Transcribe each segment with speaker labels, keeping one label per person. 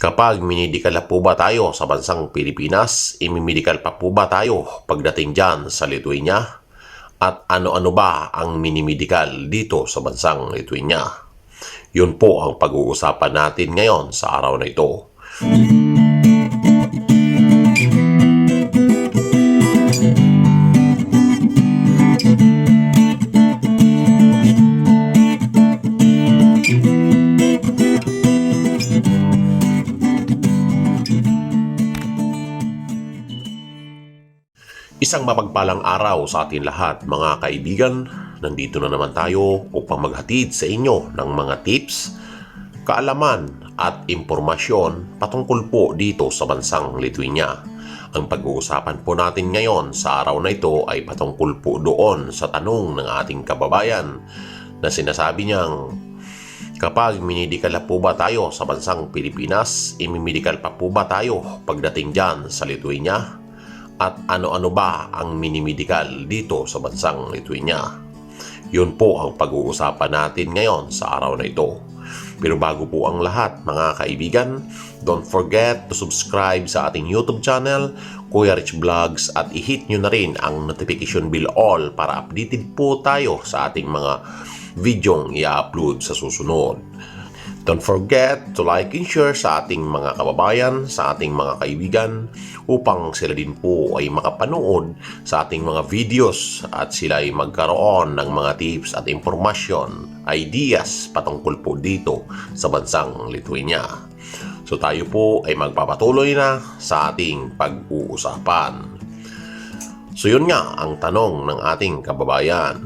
Speaker 1: Kapag minidikal na po ba tayo sa bansang Pilipinas, imimedikal pa po ba tayo pagdating dyan sa Lithuania? At ano-ano ba ang minimedikal dito sa bansang Lithuania? Yun po ang pag-uusapan natin ngayon sa araw na ito. Isang mapagpalang araw sa atin lahat mga kaibigan. Nandito na naman tayo upang maghatid sa inyo ng mga tips, kaalaman at impormasyon patungkol po dito sa bansang Lithuania. Ang pag-uusapan po natin ngayon sa araw na ito ay patungkol po doon sa tanong ng ating kababayan na sinasabi niyang Kapag minidikal po ba tayo sa bansang Pilipinas, imimedikal pa po ba tayo pagdating dyan sa Lithuania? At ano-ano ba ang minimedikal dito sa bansang Lithuania? Yun po ang pag-uusapan natin ngayon sa araw na ito. Pero bago po ang lahat, mga kaibigan, don't forget to subscribe sa ating YouTube channel, Kuya Rich Vlogs, at i-hit nyo na rin ang notification bell all para updated po tayo sa ating mga videong i-upload sa susunod. Don't forget to like and share sa ating mga kababayan, sa ating mga kaibigan, upang sila din po ay makapanood sa ating mga videos at sila ay magkaroon ng mga tips at impormasyon, ideas patungkol po dito sa bansang Lithuania. So tayo po ay magpapatuloy na sa ating pag-uusapan. So yun nga ang tanong ng ating kababayan.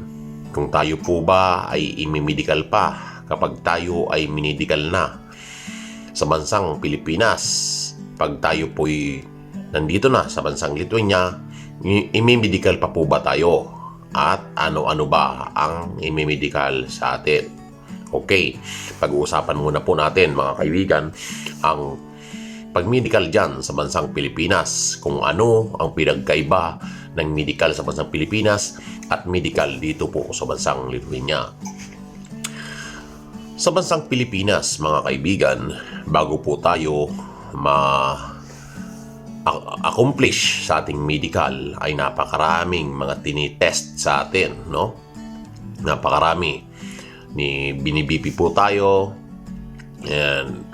Speaker 1: Kung tayo po ba ay imimedikal pa kapag tayo ay minidikal na sa bansang Pilipinas, pag tayo po'y nandito na sa bansang Lithuania, i- imimedikal pa po ba tayo? At ano-ano ba ang imimedikal sa atin? Okay, pag-uusapan muna po natin mga kaibigan ang pag-medical dyan sa bansang Pilipinas, kung ano ang pinagkaiba ng medical sa bansang Pilipinas at medical dito po sa bansang Lithuania. Sa bansang Pilipinas, mga kaibigan, bago po tayo ma accomplish sa ating medical ay napakaraming mga tinitest sa atin, no? Napakarami. Ni binibipi po tayo and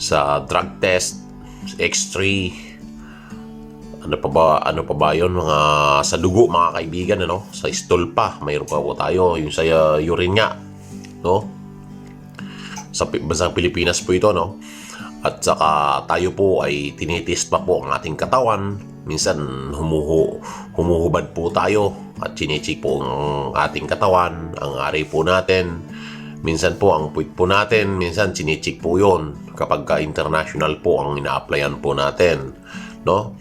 Speaker 1: sa drug test, X3, ano pa ba ano pa ba yon mga sa dugo mga kaibigan ano sa stool pa mayroon pa po tayo yung sa uh, urine nga no sa bansang Pilipinas po ito no? At saka tayo po ay tinitest pa po ang ating katawan. Minsan humuhu humuhubad po tayo at chinecheck po ang ating katawan ang ari po natin. Minsan po ang puwit po natin minsan chinecheck po yon kapag ka international po ang ina-applyan po natin no?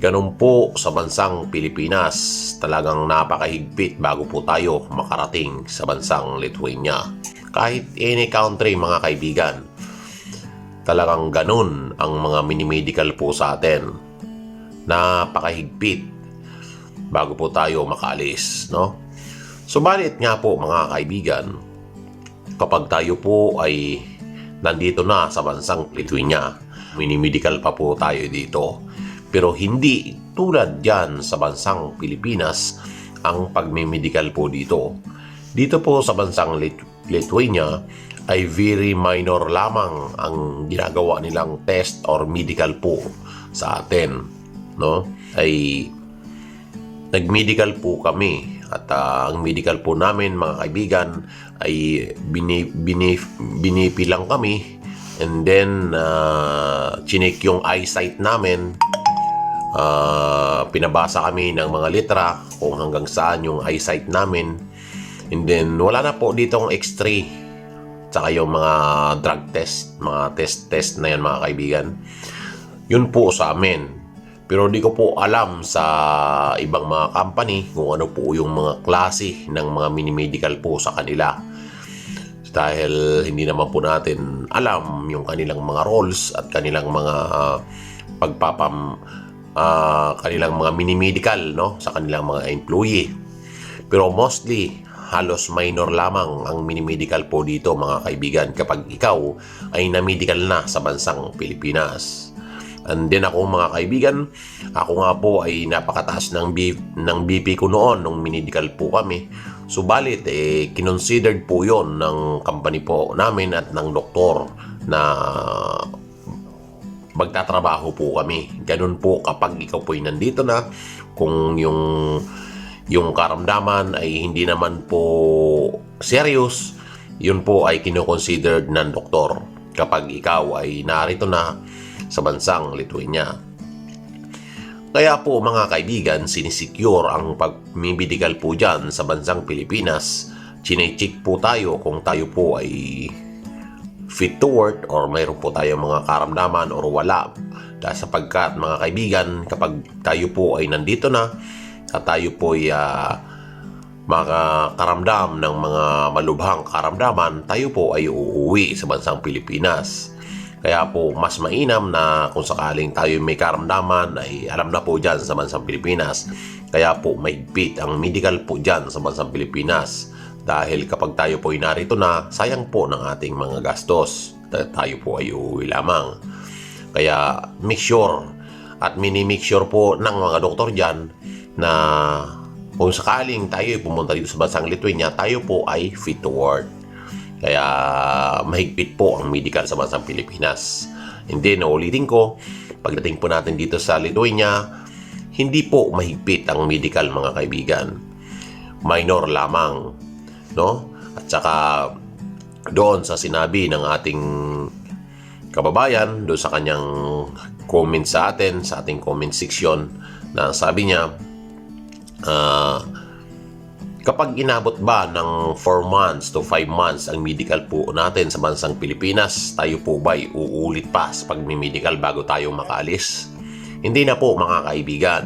Speaker 1: Ganun po sa bansang Pilipinas, talagang napakahigpit bago po tayo makarating sa bansang Lithuania. Kahit any country mga kaibigan, talagang ganun ang mga minimedical po sa atin. Napakahigpit bago po tayo makaalis, no? Subalit nga po mga kaibigan, kapag tayo po ay nandito na sa bansang Lithuania, minimedical pa po tayo dito. Pero hindi tulad dyan sa bansang Pilipinas ang pagmimedical po dito. Dito po sa bansang Lit- Lithuania ay very minor lamang ang ginagawa nilang test or medical po sa atin. No? Ay nag-medical po kami at ah, ang medical po namin mga kaibigan ay bini, bini, binipi lang kami and then uh, chinek yung eyesight namin Ah, pinabasa kami ng mga litra kung hanggang saan yung eyesight namin. And then, wala na po dito ang X-ray. Tsaka yung mga drug test, mga test-test na yan mga kaibigan. Yun po sa amin. Pero di ko po alam sa ibang mga company kung ano po yung mga klase ng mga mini-medical po sa kanila. Dahil hindi naman po natin alam yung kanilang mga roles at kanilang mga ah, pagpapam ah, kanilang mga mini-medical no sa kanilang mga employee. Pero mostly halos minor lamang ang minimedical po dito mga kaibigan kapag ikaw ay na-medical na sa bansang Pilipinas. And then ako mga kaibigan, ako nga po ay napakataas ng, B, ng BP ko noon nung minedical po kami. Subalit, eh, kinonsidered po yon ng company po namin at ng doktor na magtatrabaho po kami. Ganun po kapag ikaw po ay nandito na, kung yung yung karamdaman ay hindi naman po serious, yun po ay kinoconsidered ng doktor kapag ikaw ay narito na sa bansang Lithuania. Kaya po mga kaibigan, sinisecure ang pagmimedical po dyan sa bansang Pilipinas. Chinecheck po tayo kung tayo po ay fit to work or mayroon po tayo mga karamdaman or wala. Dahil sapagkat mga kaibigan, kapag tayo po ay nandito na at tayo po ay ah, makakaramdam ng mga malubhang karamdaman, tayo po ay uuwi sa bansang Pilipinas. Kaya po mas mainam na kung sakaling tayo may karamdaman ay alam na po dyan sa bansang Pilipinas. Kaya po mahigpit ang medical po dyan sa bansang Pilipinas. Dahil kapag tayo po ay narito na, sayang po ng ating mga gastos. Ta- Tayo po ay uuwi lamang. Kaya make sure at mini-make sure po ng mga doktor dyan na kung sakaling tayo ay pumunta dito sa bansang Lithuania, tayo po ay fit to work. Kaya mahigpit po ang medical sa bansang Pilipinas. Hindi, naulitin ko, pagdating po natin dito sa Lithuania, hindi po mahigpit ang medical mga kaibigan. Minor lamang. No? At saka doon sa sinabi ng ating kababayan, doon sa kanyang comment sa atin, sa ating comment section, na sabi niya, ah, Kapag inabot ba ng 4 months to 5 months ang medical po natin sa bansang Pilipinas, tayo po ba'y uulit pa sa pagmimedical bago tayo makaalis? Hindi na po mga kaibigan,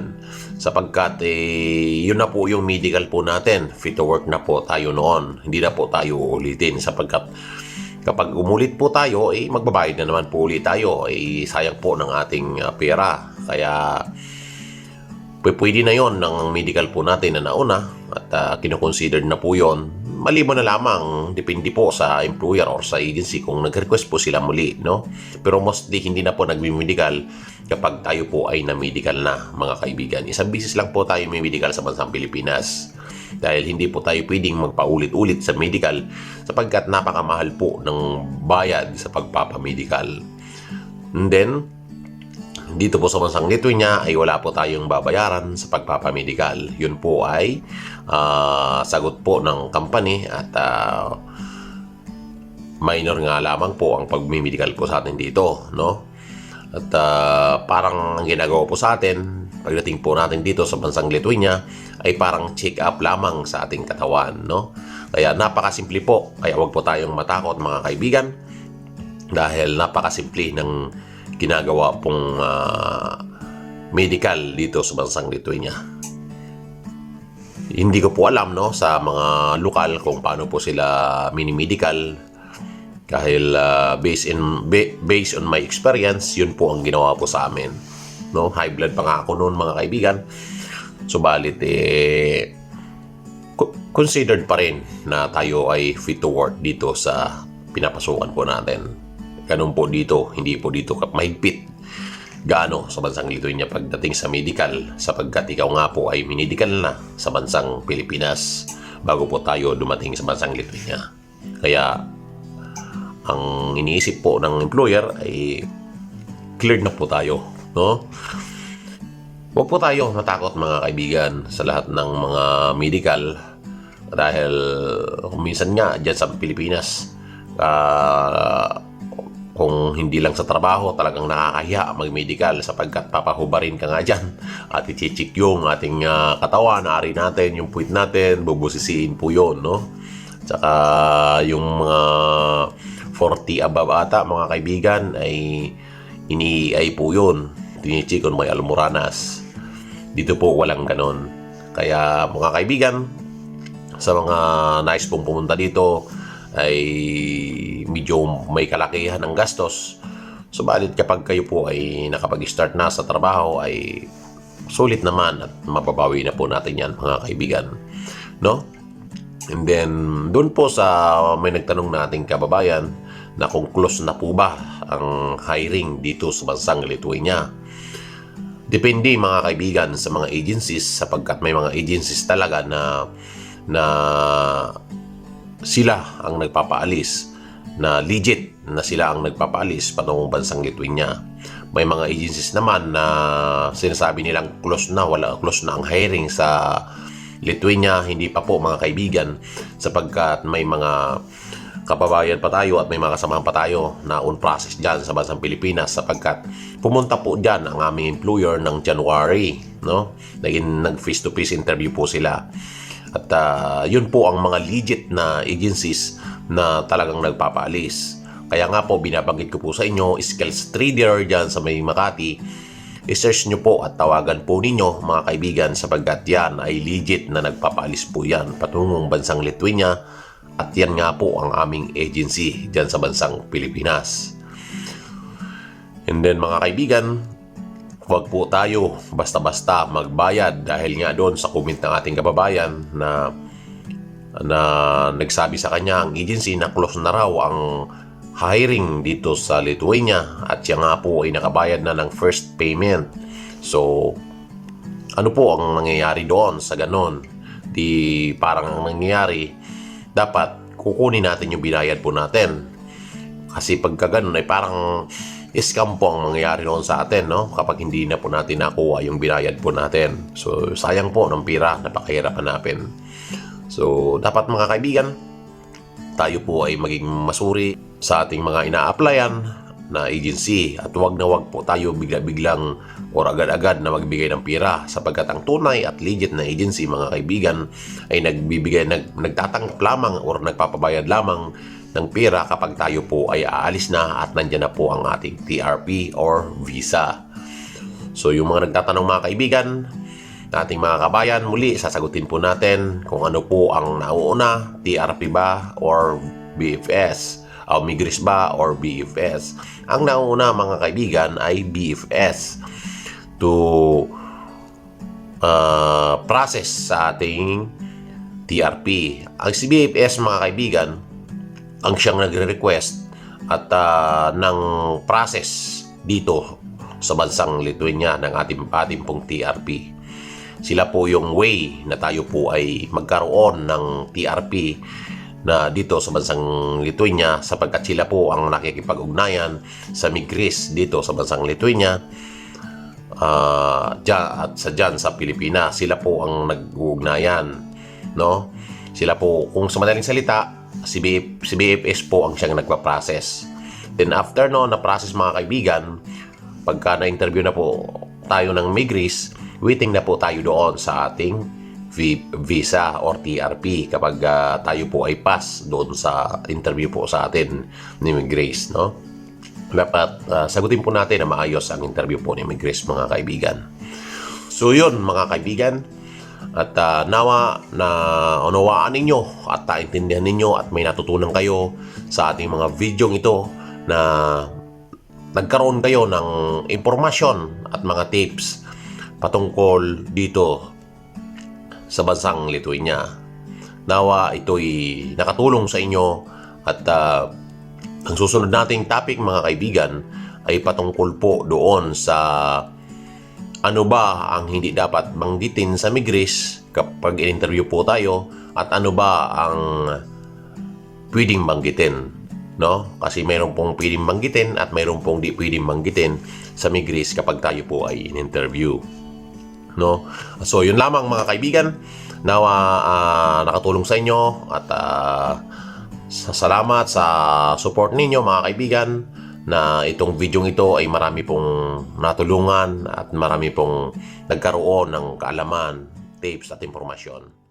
Speaker 1: sapagkat eh, yun na po yung medical po natin. Fit to work na po tayo noon. Hindi na po tayo uulitin sapagkat kapag umulit po tayo, eh, magbabayad na naman po ulit tayo. Eh, sayang po ng ating ah, pera. Kaya pwede na yon ng medical po natin na nauna at uh, kinoconsider na po yon. Maliban na lamang depende po sa employer or sa agency kung nag-request po sila muli no? Pero mostly hindi na po nagmi-medical kapag tayo po ay na-medical na mga kaibigan. Isang bisis lang po tayo may medical sa bansang Pilipinas. Dahil hindi po tayo pwedeng magpaulit-ulit sa medical sapagkat napakamahal po ng bayad sa pagpapamedical. And then dito po sa bansang Lithuania ay wala po tayong babayaran sa pagpapamedical. Yun po ay ah, sagot po ng company at ah, minor nga lamang po ang pagmimedical po sa atin dito, no? At ah, parang ang ginagawa po sa atin, pagdating po natin dito sa bansang Lithuania, ay parang check up lamang sa ating katawan, no? Kaya napakasimple po, kaya wag po tayong matakot mga kaibigan dahil napakasimple ng ginagawa pong ah, medical dito sa bansang Lithuania. Hindi ko po alam no sa mga lokal kung paano po sila mini-medical dahil ah, based in ba- based on my experience, yun po ang ginawa po sa amin. No, high blood pa nga ako noon mga kaibigan. Subalit eh co- considered pa rin na tayo ay fit to work dito sa pinapasukan po natin. Ganun po dito, hindi po dito mahigpit gaano sa bansang Lithuania pagdating sa medical sapagkat ikaw nga po ay minedical na sa bansang Pilipinas bago po tayo dumating sa bansang Lithuania. Kaya ang iniisip po ng employer ay cleared na po tayo, no? Huwag po tayo natakot mga kaibigan sa lahat ng mga medical dahil minsan nga dyan sa Pilipinas ah, kung hindi lang sa trabaho talagang nakakahiya mag-medical sapagkat papahubarin ka nga dyan at i-check yung ating ah, katawan, ari natin, yung puwit natin, bubusisiin po yun, no? Tsaka yung mga 40 above ata mga kaibigan ay ini-ay po yun. Tinicheck kung may almoranas. Dito po walang ganon. Kaya mga kaibigan, sa mga nais pong pumunta dito ay medyo may kalakihan ng gastos. Subalit kapag kayo po ay nakapag-start na sa trabaho ay sulit naman at mababawi na po natin yan mga kaibigan. No? And then, doon po sa may nagtanong nating kababayan na kung close na po ba ang hiring dito sa bansang Lithuania. Depende mga kaibigan sa mga agencies sapagkat may mga agencies talaga na na sila ang nagpapaalis na legit na sila ang nagpapaalis patungong bansang Lithuania. May mga agencies naman na sinasabi nilang close na, wala close na ang hiring sa Lithuania, hindi pa po mga kaibigan sapagkat may mga kababayan pa tayo at may mga kasamahan pa tayo na on process dyan sa bansang Pilipinas sapagkat pumunta po dyan ang aming employer ng January no? Naging nag face to face interview po sila at ah, yun po ang mga legit na agencies na talagang nagpapaalis. Kaya nga po binabanggit ko po sa inyo skills trader dyan sa may Makati. I-search nyo po at tawagan po ninyo mga kaibigan sapagkat yan ay legit na nagpapaalis po yan patungong bansang Lithuania. At yan nga po ang aming agency dyan sa bansang Pilipinas. And then mga kaibigan, huwag po tayo basta-basta magbayad dahil nga doon sa comment ng ating kababayan na na nagsabi sa kanya ang agency na close na raw ang hiring dito sa Lithuania at siya nga po ay nakabayad na ng first payment. So, ano po ang nangyayari doon sa ganon? Di parang ang nangyayari, dapat kukunin natin yung binayad po natin. Kasi pagka ganun ay parang scam po ang mangyayari noon sa atin, no? Kapag hindi na po natin nakuha yung binayad po natin. So, sayang po ng pira, napakahirap hanapin. So, dapat mga kaibigan, tayo po ay maging masuri sa ating mga ina-applyan na agency at wag na wag po tayo bigla-biglang or agad-agad na magbigay ng pira sapagkat ang tunay at legit na agency mga kaibigan ay nagbibigay nag, nagtatanggap lamang or nagpapabayad lamang ng pera kapag tayo po ay aalis na at nandyan na po ang ating TRP or visa. So yung mga nagtatanong mga kaibigan, ating mga kabayan, muli sasagutin po natin kung ano po ang nauuna, TRP ba or BFS, o Migris ba or BFS. Ang nauuna mga kaibigan ay BFS to uh, process sa ating TRP. Ang si BFS mga kaibigan, ang siyang nagre-request at ah, ng process dito sa bansang Lithuania ng ating, ating pong TRP. Sila po yung way na tayo po ay magkaroon ng TRP na dito sa bansang Lithuania sapagkat sila po ang nakikipag-ugnayan sa Migris dito sa bansang Lithuania dyan, at sa dyan sa Pilipinas sila po ang nag-uugnayan no sila po kung sa madaling salita si, BF, si BFS po ang siyang nagpa-process. Then after no na process mga kaibigan pagka na-interview na po tayo ng Migris waiting na po tayo doon sa ating vi- visa or TRP kapag ah, tayo po ay pass doon sa interview po sa atin ni Migris no? Dapat ah, sagutin po natin na maayos ang interview po ni Migris mga kaibigan. So yun mga kaibigan at ah, nawa na unawaan ninyo at taintindihan ninyo at may natutunan kayo sa ating mga video ito na nagkaroon kayo ng impormasyon at mga tips patungkol dito sa bansang Lithuania. Nawa ito'y nakatulong sa inyo at ah, ang susunod nating topic mga kaibigan ay patungkol po doon sa ano ba ang hindi dapat banggitin sa Migris kapag in-interview po tayo? At ano ba ang pwedeng banggitin? No? Kasi mayroon pong pwedeng banggitin at mayroon pong di pwedeng banggitin sa Migris kapag tayo po ay in-interview. No? So yun lamang mga kaibigan. Nawa ah, nakatulong sa inyo at sa salamat sa support ninyo mga kaibigan na itong video ito ay marami pong natulungan at marami pong nagkaroon ng kaalaman, tips at impormasyon.